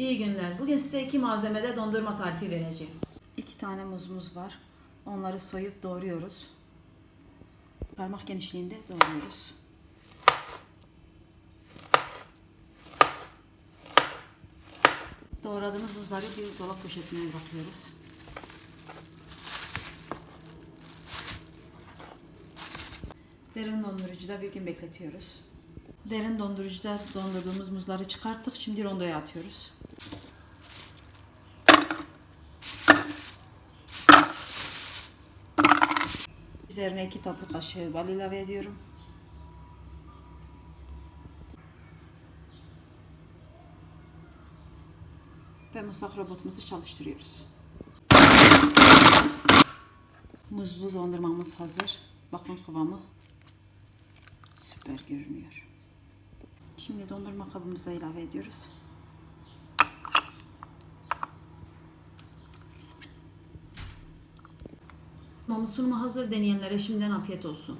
İyi günler. Bugün size iki malzemede dondurma tarifi vereceğim. İki tane muzumuz var. Onları soyup doğruyoruz. Parmak genişliğinde doğruyoruz. Doğradığımız muzları bir dolap poşetine bırakıyoruz. Derin dondurucuda bir gün bekletiyoruz. Derin dondurucuda dondurduğumuz muzları çıkarttık. Şimdi rondoya atıyoruz. Üzerine iki tatlı kaşığı bal ilave ediyorum. Ve mutfak robotumuzu çalıştırıyoruz. Muzlu dondurmamız hazır. Bakın kıvamı süper görünüyor. Şimdi dondurma kabımıza ilave ediyoruz. Sunumu hazır deneyenlere şimdiden afiyet olsun.